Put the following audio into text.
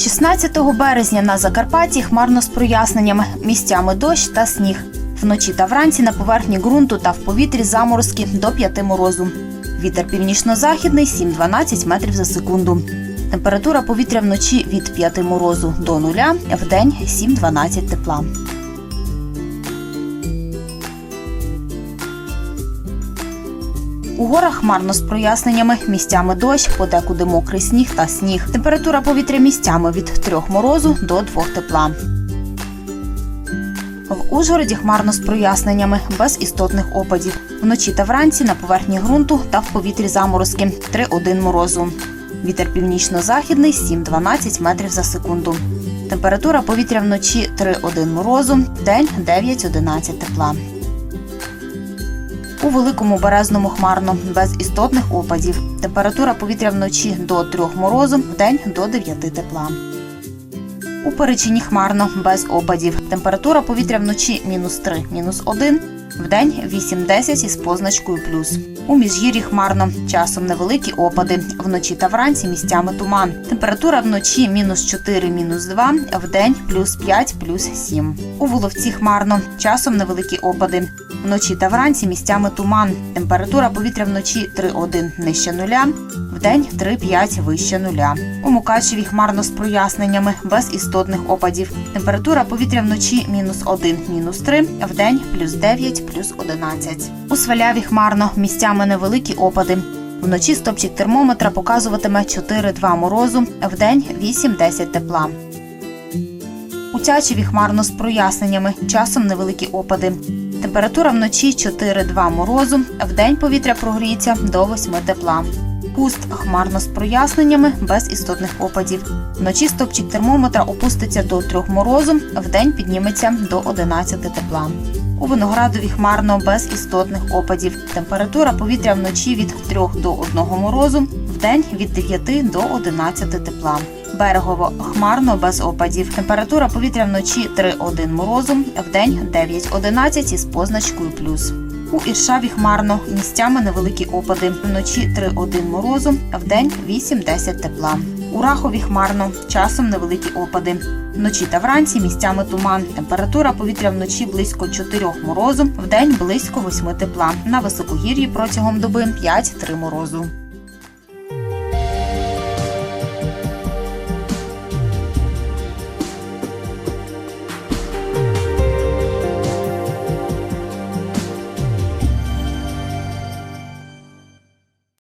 16 березня на Закарпатті хмарно з проясненнями, місцями дощ та сніг. Вночі та вранці на поверхні ґрунту та в повітрі заморозки до 5 морозу. Вітер північно-західний 7-12 метрів за секунду. Температура повітря вночі від 5 морозу до 0, вдень 7-12 тепла. У горах хмарно з проясненнями, місцями дощ, подекуди мокрий сніг та сніг. Температура повітря місцями від 3 морозу до 2 тепла. В Ужгороді хмарно з проясненнями, без істотних опадів. Вночі та вранці на поверхні ґрунту та в повітрі заморозки 3-1 морозу. Вітер північно-західний 7-12 метрів за секунду. Температура повітря вночі 3-1 морозу, день 9-11 тепла. У великому березному хмарно, без істотних опадів. Температура повітря вночі до 3 морозу, вдень до 9 тепла. У Перечині хмарно, без опадів. Температура повітря вночі мінус 3, мінус 1, вдень 8-10 із позначкою плюс. У Міжгір'ї хмарно, часом невеликі опади. Вночі та вранці місцями туман. Температура вночі мінус 4, мінус 2, вдень плюс 5, плюс 7. У Воловці хмарно, часом невеликі опади. Вночі та вранці місцями туман. Температура повітря вночі 3,1 нижче нуля, вдень 3,5 вище нуля. У Мукачеві хмарно з проясненнями, без істотних опадів. Температура повітря вночі мінус 1, мінус 3, вдень плюс 9, плюс 11. У Сваляві хмарно, місцями невеликі опади. Вночі стопчик термометра показуватиме 4-2 морозу, вдень 8-10 тепла. У Тячеві хмарно з проясненнями, часом невеликі опади. Температура вночі 4-2 морозу, вдень повітря прогріється до 8 тепла. Куст хмарно з проясненнями, без істотних опадів. Вночі стопчик термометра опуститься до 3 морозу, вдень підніметься до 11 тепла. У виноградові хмарно без істотних опадів. Температура повітря вночі від 3 до 1 морозу, вдень від 9 до 11 тепла. Берегово хмарно без опадів. Температура повітря вночі 3-1 морозу, вдень 9-11 із позначкою плюс. У Іршаві хмарно, місцями невеликі опади. Вночі 3-1 морозу, вдень 8-10 тепла. У Рахові хмарно, часом невеликі опади. Вночі та вранці місцями туман. Температура повітря вночі близько 4 морозу, вдень близько 8 тепла. На високогір'ї протягом доби 5-3 морозу.